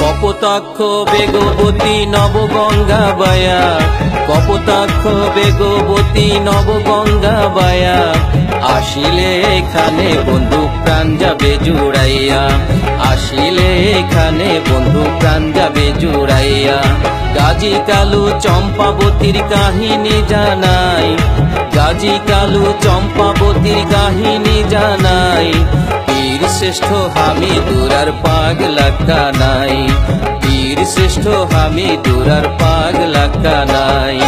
কপোতাক্ষ বেগবতী নবগঙ্গা বায়া। কপোতাক্ষ বেগবতী নবগঙ্গা বায়া। আসিলে এখানে বন্ধু প্রাণ যাবে জুড়াইয়া। আসিলে এখানে বন্ধু প্রাণ যাবে জুড়াইয়া। গাজী কালু চম্পাবতীর কাহিনী জানাই। গাজী কালু চম্পাবতীর কাহিনী জানাই। বীর শ্রেষ্ঠ হামি দুরার পাগলা কানাই। বীর শ্রেষ্ঠ হামি দুরার পাগলা কানাই।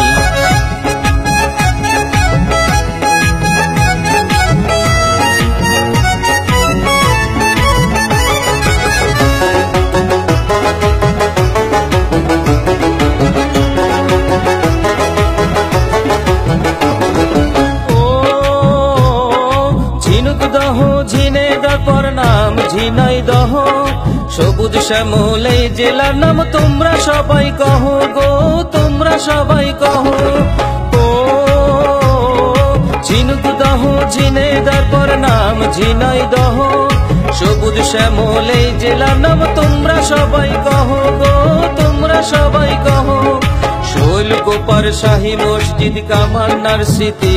দহ ঝিনে দপর নাম ঝিনাই দহ সবুজ শ্যামলে জেলার নাম তোমরা সবাই কহ গো, তোমরা সবাই কহ ও ঝিনুক দহ ঝিনে দপর নাম ঝিনাই দহ সবুজ শ্যামলে জেলার নাম তোমরা সবাই কহ গো, তোমরা সবাই কহ। শোল গোপার শাহী মসজিদ কামান্নার স্মৃতি।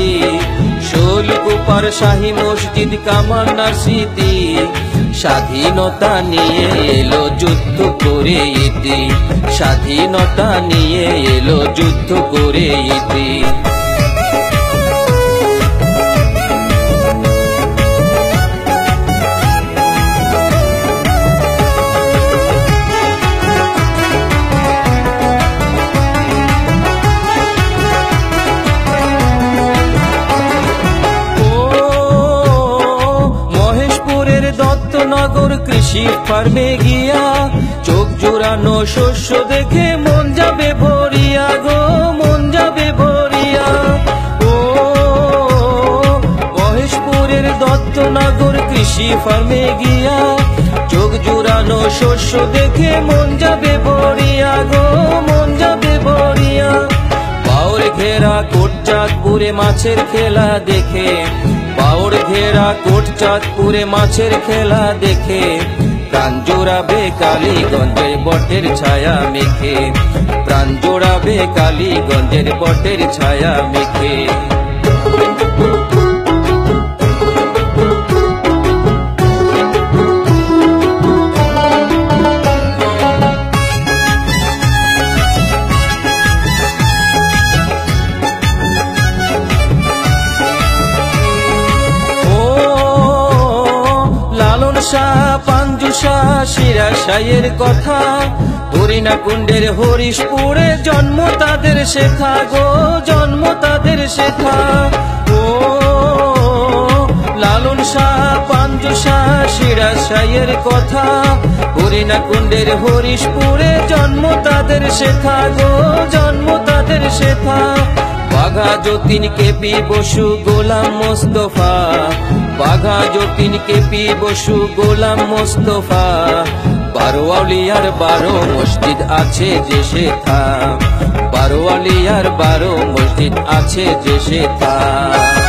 গোপার শাহী মসজিদ কামান্নার স্মৃতি। স্বাধীনতা নিয়ে এলো যুদ্ধ করে ইতি। স্বাধীনতা নিয়ে এলো যুদ্ধ করে ইতি। দত্তনগর কৃষি ফার্মে গিয়া চোখ জোড়ানো শস্য দেখে মন যাবে ভরিয়া গো, মন যাবে ভরিয়া। ও, মহেশপুরের দত্তনগর কৃষি ফার্মে গিয়া চোখ জোড়ানো শস্য দেখে মন যাবে ভরিয়া গো, মন যাবে ভরিয়া। বাউর ঘেরা কোটচাঁদপুরে মাছের খেলা দেখে বাউর ঘেরা কোটচাঁদপুরে মাছের খেলা দেখে। প্রাণ জোড়াবে কালীগঞ্জের বটের ছায়া মেখে। প্রাণ জোড়াবে কালীগঞ্জের বটের ছায়া মেখে। শাহ শিরা শাহের কথা। হরিণা কুণ্ডের হরিশপুরে জন্ম তাদের শেখা গো, জন্ম তাদের শেখা। ও, লালন শাহ, পাঞ্জু শাহ, শিরা শাহের কথা। হরিণা কুণ্ডের হরিশপুরে জন্ম তাদের শেখা গো, জন্ম তাদের শেখা। বাঘা যতীন কেপি বসু গোলাম মোস্তফা। বাঘা যতীন কেপি বসু গোলাম মোস্তফা। বারো আউলিয়ার বারো মসজিদ আছে যে সে থা বারো আউলিয়ার বারো মসজিদ আছে যে সে ও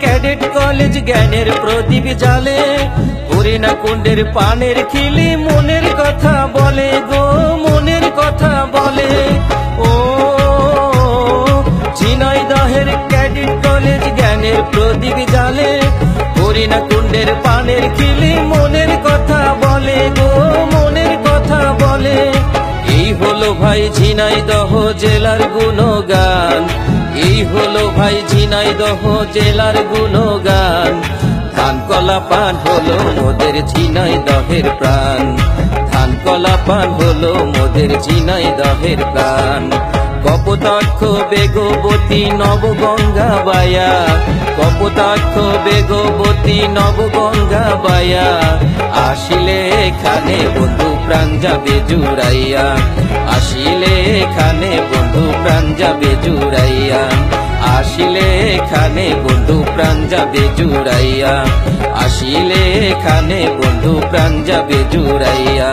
ক্যাডেট কলেজ জ্ঞানের প্রদীপ জালে হরিণা কুণ্ডের পানের খিলি মনের কথা বলে গো, মনের কথা বলে। ও, ঝিনাইদহের ক্যাডেট কলেজ জ্ঞানের প্রদীপ জালে হরিণা কুণ্ডের পানের খিলি মনের কথা বলে গো, মনের কথা বলে। এই হলো ভাই ঝিনাইদহ জেলার গুণগান। হলো ভাই ঝিনাইদহ জেলার গুণগান। ধান, কলা, পান হলো মোদের ঝিনাইদহের প্রাণ। ধান, কলা, পান হলো মোদের ঝিনাইদহের প্রাণ। কপোতাক্ষ, বেগবতী, নবগঙ্গা বায়া। কপ কপোতাক্ষ, বেগবতী, নবগঙ্গা বায়া। আসিলে এখানে বন্ধু প্রাণ যাবে জুড়াইয়া। আসিলে এখানে বন্ধু প্রাণ যাবে জুড়াইয়া। আসিলে এখানে বন্ধু প্রাণ যাবে জুড়াইয়া। আসিলে এখানে বন্ধু প্রাণ যাবে জুড়াইয়া।